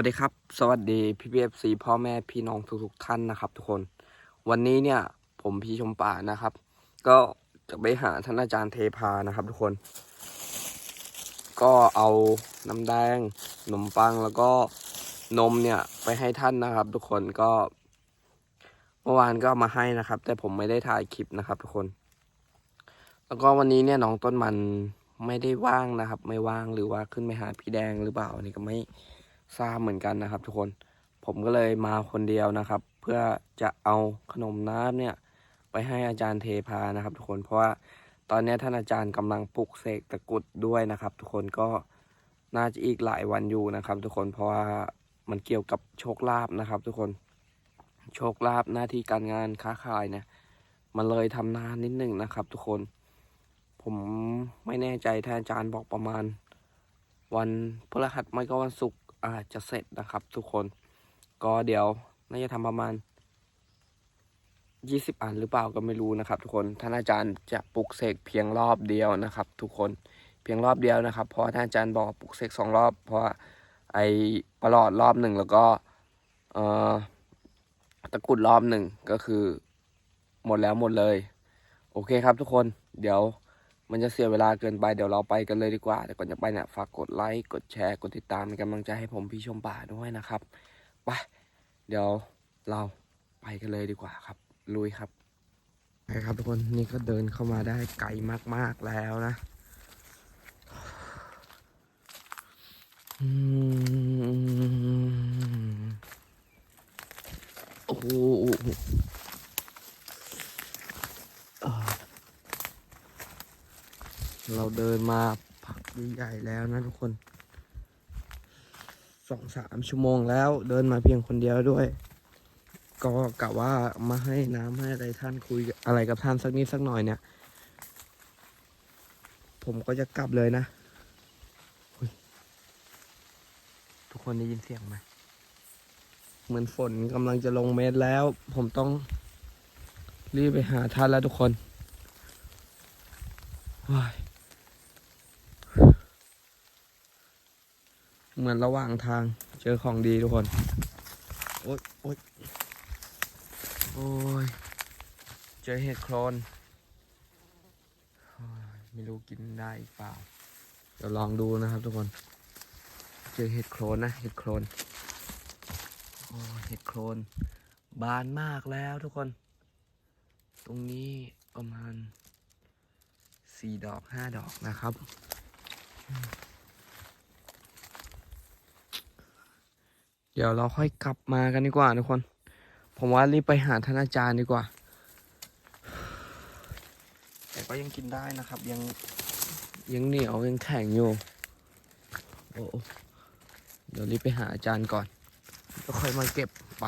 วัสดีครับ สวัสดีพี่พีเอฟซีพ่อแม่พี่น้องทุกๆท่านนะครับ ทุกคน วันนี้เนี่ยผมพี่ชมป่านะครับ ก็จะไปหาท่านอาจารย์เทพานะครับ ทุกคน ก็เอาน้ำแดงขนมปังแล้วก็นมเนี่ยไปให้ท่านนะครับ ทุกคนก็เมื่อวานก็มาให้นะครับ แต่ผมไม่ได้ถ่ายคลิปนะครับ ทุกคน แล้วก็วันนี้เนี่ยน้องต้นมันไม่ได้ว่างนะครับ ไม่ว่างหรือว่าขึ้นไปหาพี่แดงหรือเปล่าอันนี้ก็ไม่ ทราบเหมือนกันนะครับ ทุกคนผมก็เลยมาคนเดียวนะครับ เพื่อจะเอาขนมน้ำเนี่ยไปให้อาจารย์เทพานะครับ ทุกคนเพราะว่าตอนนี้ท่านอาจารย์กำลังปลุกเสกตะกุดด้วยนะครับ ทุกคนก็น่าจะอีกหลายวันอยู่นะครับ ทุกคนเพราะว่ามันเกี่ยวกับโชคลาภนะครับ ทุกคนโชคลาภหน้าที่การงานค้าขายเนี่ยมันเลยทำนานนิดหนึ่งนะครับ ทุกคน ผมไม่แน่ใจท่านอาจารย์บอกประมาณ วันพฤหัสไม่ก็วันศุกร์ อาจจะเสร็จนะครับ ทุกคน ก็เดี๋ยวน่าจะทำประมาณยี่สิบอันหรือเปล่าก็ไม่รู้นะครับ ทุกคน ท่านอาจารย์จะปลุกเสกเพียงรอบเดียวนะครับ ทุกคน เพียงรอบเดียวนะครับ เพราะท่านอาจารย์บอกปลุกเสกสองรอบ เพราะไอ้ประหลอดรอบหนึ่งแล้วก็เอ่อตะกุดรอบหนึ่งก็คือหมดแล้วหมดเลย โอเคครับทุกคน เดี๋ยว มันจะเสียเวลาเกินไปเดี๋ยวเราไปกันเลยดีกว่า แต่ก่อนจะไปเนี่ยฝากกดไลค์กดแชร์กดติดตามเป็นกำลังใจให้ผมพี่ชมป่าด้วยนะครับไปเดี๋ยวเราไปกันเลยดีกว่าครับลุยครับไปครับทุกคนนี่ก็เดินเข้ามาได้ไกลมากๆแล้วนะอืมโอ้โหอ่า เราเดินมาพักใหญ่ๆแล้วนะทุกคนสองสามชั่วโมงแล้วเดินมาเพียงคนเดียวด้วย ก็กะว่ามาให้น้ำให้อะไรท่านคุยอะไรกับท่านสักนิดสักหน่อยเนี่ย ผมก็จะกลับเลยนะยทุกคนได้ยินเสียงไหมเหมือนฝนกำลังจะลงเม็ดแล้ว ผมต้องรีบไปหาท่านแล้วทุกคนว้าย เหมือนระหว่างทางเจอของดีทุกคน โอ๊ยโอ๊ยโอ้ย เจอเห็ดโครนโอ้ยไม่รู้กินได้อีกเปล่า เดี๋ยวลองดูนะครับทุกคน เจอเห็ดโครนนะ เห็ดโครนโอ้เห็ดโครนบานมากแล้วทุกคน ตรงนี้ประมาณสี่ดอกห้าดอกนะครับ เดี๋ยวเราค่อยกลับมากันดีกว่าทุกคน ผมว่ารีบไปหาท่านอาจารย์ดีกว่า แต่ก็ยังกินได้นะครับ ยังยังเหนียวยังแข็งอยู่โอ้เดี๋ยวรีบไปหาอาจารย์ก่อนแล้วค่อยมาเก็บไป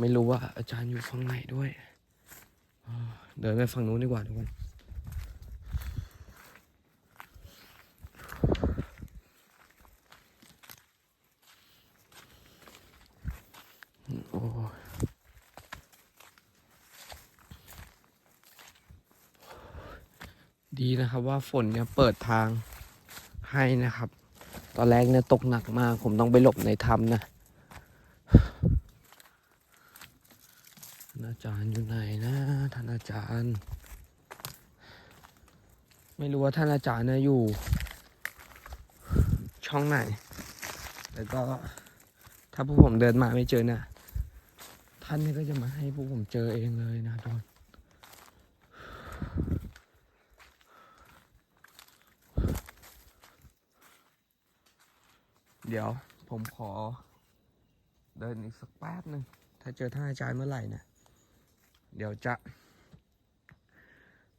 ไม่รู้ว่าอาจารย์อยู่ฝั่งไหนด้วยอ่าเดินไปฝั่งนู้นดีกว่าทุกคน โอ้ยดี นะครับ ว่าฝนเนี่ยเปิดทางให้นะครับ ตอนแรกเนี่ยตกหนักมาก ผมต้องไปหลบในถ้ำนะท่านอาจารย์อยู่ไหนนะท่านอาจารย์ ไม่รู้ว่าท่านอาจารย์เนี่ยอยู่ ช่องไหน แล้วก็ถ้าพวกผมเดินมาไม่เจอเนี่ยท่านนี่ก็จะมาให้พวกผมเจอเองเลยนะทุกคน เดี๋ยวผมขอ เดินอีกสักแป๊บหนึ่งถ้าเจอท่านอาจารย์เมื่อไหร่นี่ยเดี๋ยวจะ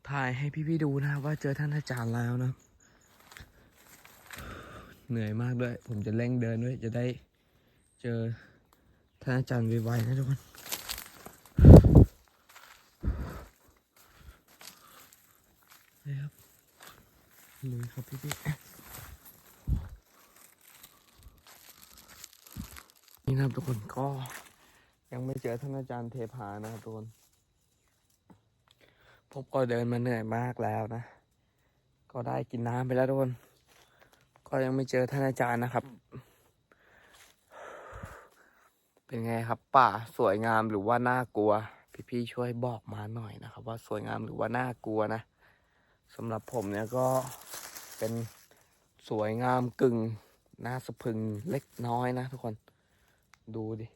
ถ่ายให้พี่ๆดูนะว่าเจอท่านอาจารย์แล้วนะ เหนื่อยมากด้วย ผมจะเร่งเดินด้วย จะได้เจอท่านอาจารย์ไวๆนะทุกคนนี่ครับลุยครับพี่พี่ นี่นะครับทุกคนก็ยังไม่เจอท่านอาจารย์เทพานะครับทุกคนผมก็เดินมาเหนื่อยมากแล้วนะ ก็ได้กินน้ำไปแล้วทุกคน ก็ยังไม่เจอท่านอาจารย์นะครับ เป็นไงครับ ป่าสวยงามหรือว่าน่ากลัว พี่ๆช่วยบอกมาหน่อยนะครับ ว่าสวยงามหรือว่าน่ากลัวนะสำหรับผมเนี่ยก็เป็นสวยงามกึ่งน่าสะพึงเล็กน้อยนะทุกคน ดูดิ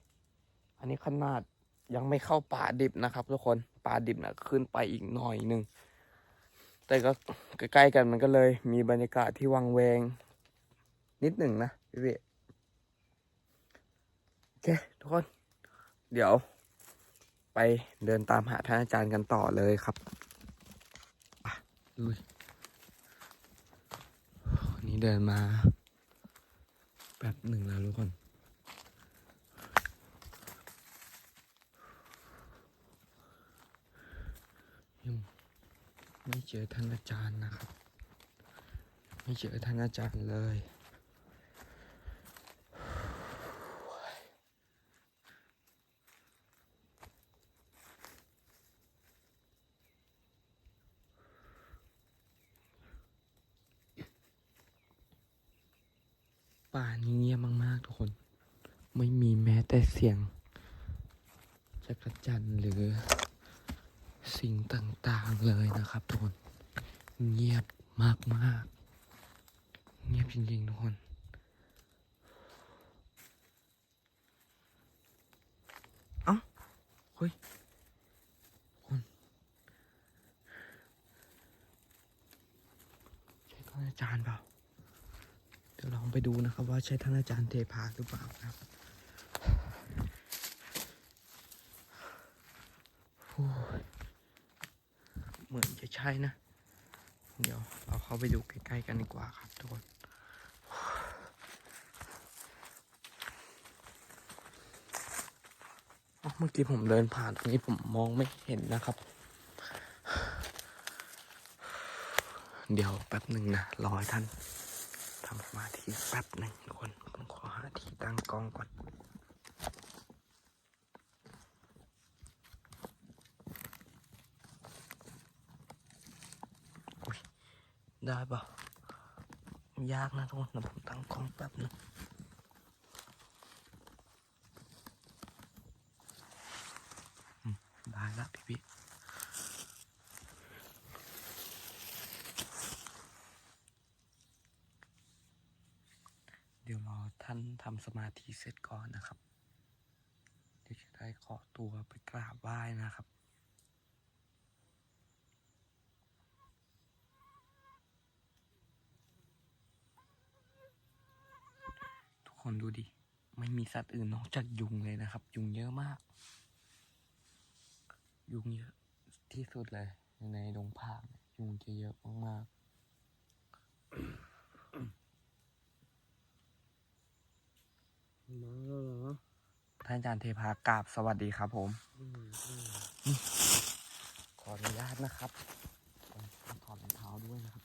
อันนี้ขนาดยังไม่เข้าป่าดิบนะครับ ทุกคนป่าดิบนะขึ้นไปอีกหน่อยหนึ่งแต่ก็ใกล้ๆกันมันก็เลย มีบรรยากาศที่วังเวง นิดหนึ่งนะพี่พี่โอเคทุกคน เดี๋ยว ไปเดินตามหาท่านอาจารย์กันต่อเลยครับดูนนี้เดินมา แป๊บหนึ่งแล้วทุกคน ยัง ไม่เจอท่านอาจารย์นะครับ ไม่เจอท่านอาจารย์เลยป่านี้เงียบมากๆทุกคน ไม่มีแม้แต่เสียงจักรจันหรือ สิ่งต่างๆเลยนะครับทุกคน เงียบมากๆเงียบจริงๆทุกคน เอ้าเฮ้ยคนใช่ท่านอาจารย์เปล่า เดี๋ยวลองไปดูนะครับว่าใช่ท่านอาจารย์เทพาหรือเปล่าครับโอ้ย เหมือนจะ ใช่นะ เดี๋ยวเราเข้าไปดูใกล้ๆกันดีกว่าครับทุกคนเมื่อกี้ผมเดินผ่านตรงนี้ผมมองไม่เห็นนะครับ เดี๋ยวแป๊บหนึ่งนะรอให้ท่านทำสมาธิแป๊บหนึ่งทุกคนผมขอหาที่ตั้งกล้องก่อน ได้ปะยากนะทุกคนเดี๋ยวผมตั้งกล้องแป๊บนึงได้ละพี่พี่เดี๋ยวรอท่านทำสมาธิเสร็จก่อนนะครับ เดี๋ยวจะได้ขอตัวไปกราบไหว้นะครับ คนดูดิ ไม่มีสัตว์อื่นนอกจากยุงเลยนะครับ ยุงเยอะมาก ยุงเยอะที่สุดเลย ในดงผากเนี่ยยุงจะเยอะมากๆมาแล้วเหรอท่านอาจารย์เทพากราบสวัสดีครับผมอืมอืมขออนุญาตนะครับผมต้องถอดรองเท้าด้วยนะครับ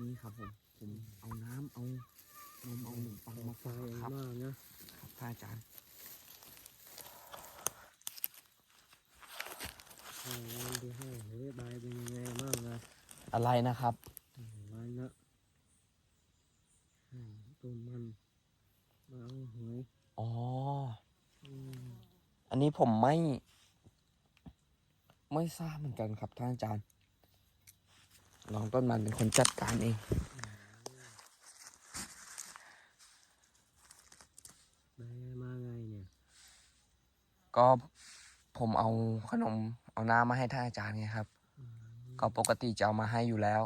นี่ครับผม ผมเอาน้ำเอา นมเอาขนมปังมาไฟฝากครับมากนะครับท่านอาจารย์ให้วันที่ให้เฮ้ยบายเป็นยังไงบ้างนะอะไรนะครับอืมวันละให้ต้นมันมาเอาหวยอ๋ออืมอันนี้ผมไม่ ไม่ทราบเหมือนกันครับท่านอาจารย์น้องต้นมันเป็นคนจัดการเอง บายมาไงเนี่ย ก็ผมเอาขนมเอาน้ำมาให้ท่านอาจารย์ไงครับอืมก็ปกติจะเอามาให้อยู่แล้ว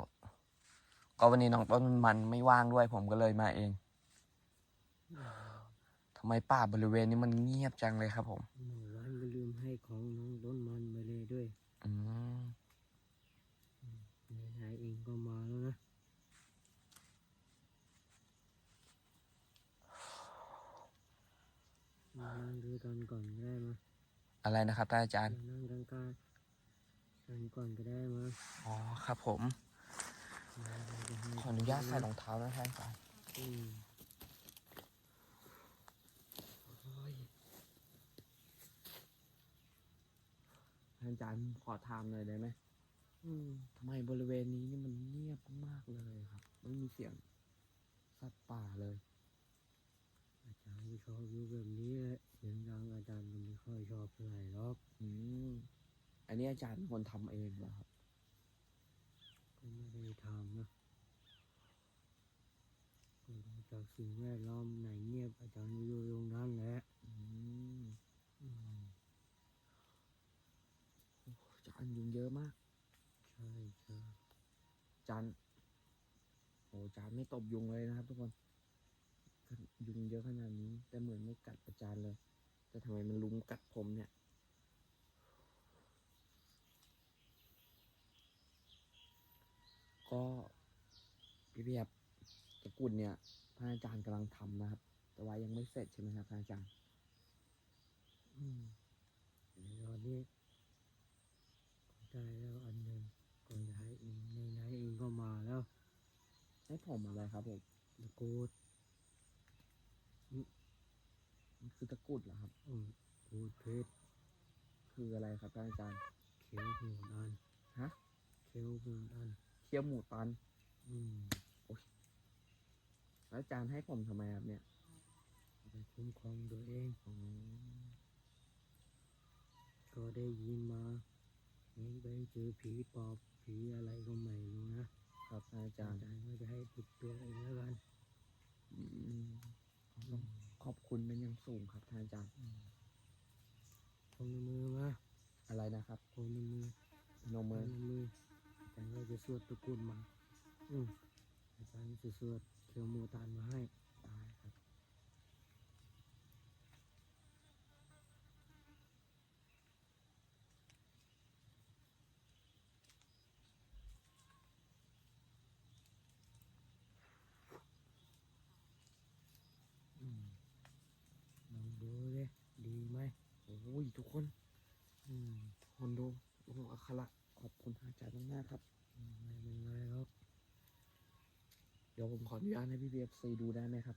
ก็วันนี้น้องต้นมันไม่ว่างด้วย ผมก็เลยมาเองทำไมป่าบริเวณนี้มันเงียบจังเลยครับ ผมเมื่อวานก็ลืมให้ของน้องต้นมันไปเลยด้วย อืม ไหนๆเองก็มาแล้วนะ มานั่งดูกันก่อนก็ได้มาอะไรนะครับท่านอาจารย์มานั่งกลางกลางกันก่อนก็ได้มาอ๋อครับผมเราจะให้ขออนุญาตใส่รองเท้านะท่านอาจารย์อืมโอ้ยท่านอาจารย์ขอถามหน่อยได้ไหมอืมทำไมบริเวณนี้นี่มันเงียบมากเลยครับ ไม่มีเสียงสัตว์ป่าเลย อาจารย์ไม่ชอบอยู่แบบนี้แหละ เสียงดังอาจารย์ก็ไม่ค่อยชอบเท่าไหร่หรอกอืมอันนี้อาจารย์เป็นคนทำเองเหรอครับ ก็ไม่ได้ทำนะก็ดูจากสิ่งแวดล้อมไหนเงียบอาจารย์ก็อยู่ตรงนั้นแหละอืมอืมอาจารย์ยุงเยอะมาก ใช่ใช่อาจารย์โอ้อาจารย์ไม่ตบยุงเลยนะครับทุกคน ยุงเยอะขนาดนี้ แต่เหมือนไม่กัดอาจารย์เลย แต่ทำไมมันลุมกัดผมเนี่ย ก็พี่เพียบตะกรุดเนี่ยท่านอาจารย์กำลังทำนะครับ แต่ว่ายังไม่เสร็จใช่ไหมครับท่านอาจารย์อืมในตอนนี้ได้แล้วอันหนึ่งก็อยากให้เองในไหนๆเองก็มาแล้ว ให้ผมอะไรครับผมตะกรูด มันคือตะกรุดเหรอครับ อืมกูดเพชรคืออะไรครับท่านอาจารย์ เขียวหูอันฮะ เขียวหูอันเคี้ยวหมูตัน อืมแล้วอาจารย์ให้ผมทำไมครับเนี่ยไปคุ้มครองตัวเองอ๋อก็ได้ยินมาเองไปเจอผีปอบผีอะไรก็ไม่รู้นะครับท่านอาอาจารย์จารย์ก็จะให้ติดตัวเองแล้วกัน อืมต้อง ขอบคุณเป็นอย่างสูงครับท่านอาจารย์อืมพนมมือมาอะไรนะครับพนมมือพนมพมือนมมืออาจารย์ก็จะสวดตะกรุดมา อืมอาจารย์จะสวดเขียวหมูตานมาให้ ได้ครับ อืมล องดูเลยดีไหมโอ้ยทุกคน อืมคนดูลงอักขระขอบคุณท่านอาจารย์มากๆครับไม่เป็นไรหรอกเดี๋ยวผมขออนุญาตให้พี่เอฟซีดูได้ไหมครับ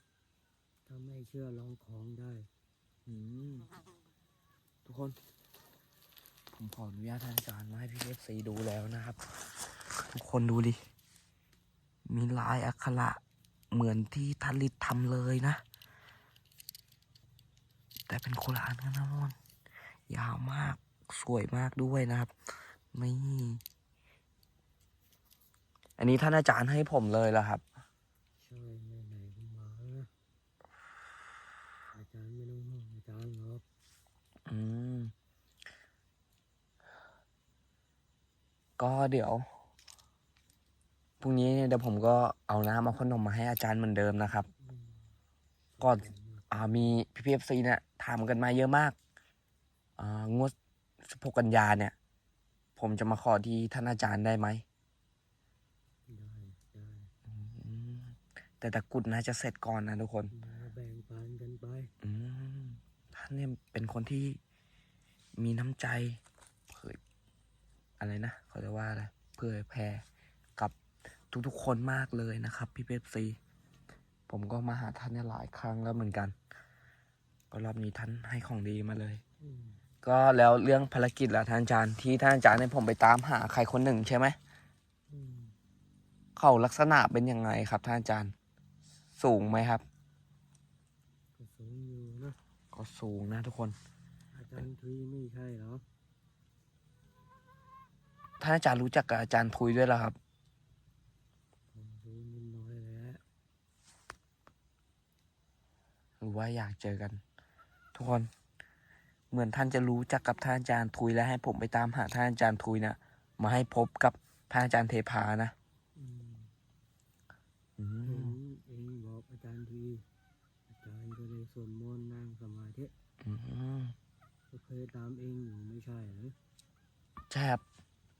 ถ้าไม่เชื่อลองของได้ อืม ทุกคน ผมขออนุญาตท่านอาจารย์มาให้พี่เอฟซีดูแล้วนะครับ ทุกคนดูดิ มีลายอักขระเหมือนที่ทันลิตทำเลยนะ แต่เป็นโคราณกันนะทุกคนยาวมากสวยมากด้วยนะครับนี่อันนี้ท่านอาจารย์ให้ผมเลยเหรอครับใช่ไหนๆก็มาแล้วนะอาจารย์ไม่ต้องห่วงอาจารย์หรอกอืมก็เดี๋ยวพรุ่งนี้เนี่ยเดี๋ยวผมก็เอาน้ำเอาขนมมาให้อาจารย์เหมือนเดิมนะครับอืมก่อนขบคุณมากอ่ามีพี่พีเอฟซีเนี่ย ถามกันมาเยอะมากอ่างวด16กันยาเนี่ย ผมจะมาขอที่ท่านอาจารย์ได้ไหมได้ได้อืมแต่ตะกรุดน่าจะเสร็จก่อนนะทุกคนมาแบ่งปันกันไปอืมท่านเนี่ยเป็นคนที่มีน้ำใจเผยอะไรนะเขาจะว่าอะไรเผยแผ่กับทุกๆคนมากเลยนะครับ พี่เป๊ปซี ผมก็มาหาท่านเนี่ยหลายครั้งแล้วเหมือนกัน ก็รอบนี้ท่านให้ของดีมาเลยอืมก็แล้วเรื่องภารกิจล่ะท่านอาจารย์ที่ท่านอาจารย์ให้ผมไปตามหาใครคนหนึ่งใช่ไหมอืมเขาลักษณะเป็นยังไงครับ ท่านอาจารย์ สูงไหมครับก็สูงอยู่นะก็สูงนะทุกคน อาจารย์ทีไม่ใช่เหรอท่านอาจารย์รู้จักกับอาจารย์ทุยด้วยเหรอครับผมรู้นิดน้อยแล้วหรือว่าอยากเจอกัน ทุกคน เหมือนท่านจะรู้จักกับท่านอาจารย์ทุยและให้ผมไปตามหาท่านอาจารย์ทุยนะมาให้พบกับท่านอาจารย์เทพานะอืมอืเองบอกอาจารย์ทีอาจารย์ก็เลยสวดมนต์นั่งสมาธิอืมก็เคยตามเองอยู่ไม่ใช่เหรอใช่ครับ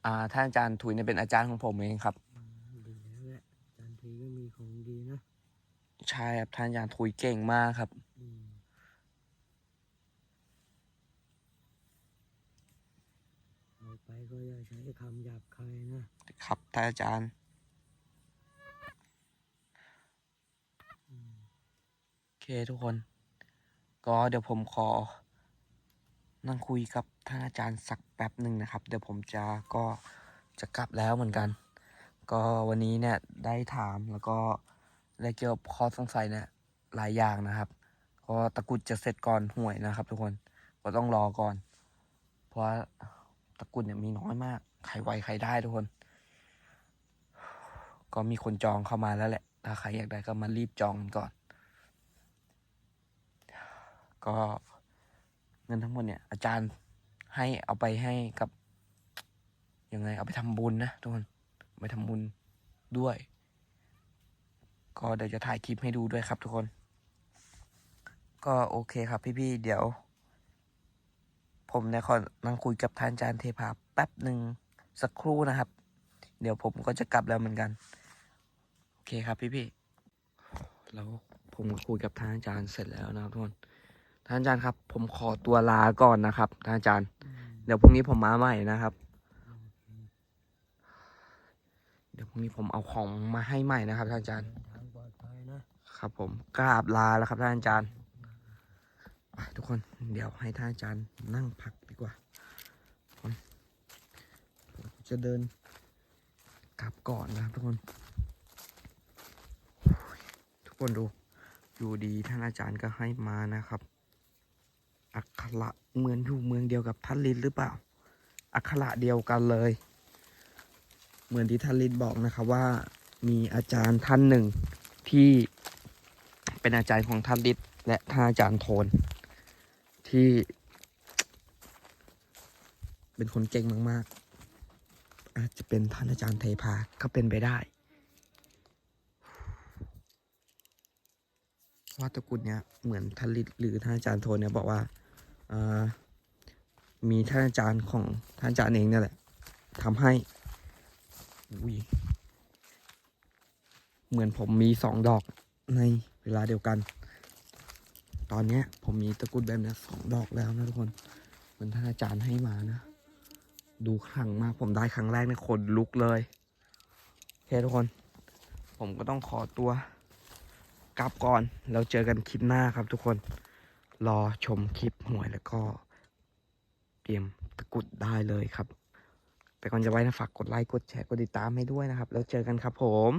อ่าท่านอาจารย์ทุยเนี่ยเป็นอาจารย์ของผมเองครับ อืมดีแล้วแหละอาจารย์ทีก็มีของดีนะ ใช่ครับท่านอาจารย์ทุยเก่งมากครับ อืมเอาไป ก็อย่าใช้คำหยาบคายนะ ครับท่านอาจารย์ โอเคทุกคน ก็เดี๋ยวผมขอ นั่งคุยกับท่านอาจารย์สักแป๊บหนึ่งนะครับ เดี๋ยวผมจะก็จะกลับแล้วเหมือนกัน ก็วันนี้เนี่ยได้ถามแล้วก็ได้เกี่ยวกับข้อสงสัยเนี่ยหลายอย่างนะครับก็ตะกุดจะเสร็จก่อนห่วยนะครับ ทุกคนก็ต้องรอก่อน เพราะว่า ตะกรุดเนี่ยมีน้อยมาก ใครไวใครได้ทุกคน ก็มีคนจองเข้ามาแล้วแหละ ถ้าใครอยากได้ก็มารีบจองกันก่อน ก็เงินทั้งหมดเนี่ย อาจารย์ให้เอาไปให้กับยังไงเอาไปทำบุญนะทุกคนไปทำบุญด้วย ก็เดี๋ยวจะถ่ายคลิปให้ดูด้วยครับทุกคน ก็โอเคครับพี่ๆเดี๋ยว ผมเนี่ยขอนั่งคุยกับท่านอาจารย์เทพาแป๊บหนึ่งสักครู่นะครับ เดี๋ยวผมก็จะกลับแล้วเหมือนกัน โอเคครับพี่ๆแล้วผมก็คุยกับท่านอาจารย์เสร็จแล้วนะครับทุกคนท่านอาจารย์ครับ ผมขอตัวลาก่อนนะครับท่านอาจารย์อืมเดี๋ยวพรุ่งนี้ผมมาใหม่นะครับโอเคเดี๋ยวพรุ่งนี้ผมเอาของมาให้ใหม่นะครับท่านอาจารย์เดินทางปลอดภัยนะครับผมกราบลาแล้วครับท่านอาจารย์ไป ทุกคนเดี๋ยวให้ท่านอาจารย์นั่งพักดีกว่าคนผมจะเดินกลับก่อนนะครับทุกคน ทุกคนดูอยู่ดีท่านอาจารย์ก็ให้มานะครับอักขระเหมือนอยู่เมืองเดียวกับท่านลินหรือเปล่าอักขระเดียวกันเลย เหมือนที่ท่านลินบอกนะครับว่ามีอาจารย์ท่านหนึ่งที่เป็นอาจารย์ของท่านฤทธิ์และท่านอาจารย์โทน ที่ เป็นคนเก่งมากๆ อาจจะเป็นท่านอาจารย์เทพาก็เป็นไปได้เพราะว่าตระกุลเนี้ยเหมือนท่านฤทธิ์หรือท่านอาจารย์โทนเนี่ยบอกว่าอามีท่านอาจารย์ของท่านอาจารย์เองเนี่ยแหละทำให้เหมือนผมมีสองดอกในเวลาเดียวกัน ตอนนี้ผมมีตะกุดแบบเนี้ยสองดอกแล้วนะทุกคนเหมือนท่านอาจารย์ให้มานะ ดูขลังมากผมได้ครั้งแรกในยขนลุกเลยโอเคทุกคน ผมก็ต้องขอตัวกลับก่อนแล้วเจอกันคลิปหน้าครับทุกคน รอชมคลิปหวยแล้วก็ เตรียมตะกุดได้เลยครับ แต่ก่อนจะไว้นะฝากกดไลค์กดแชร์กดติดตามให้ด้วยนะครับ แล้วเจอกันครับผม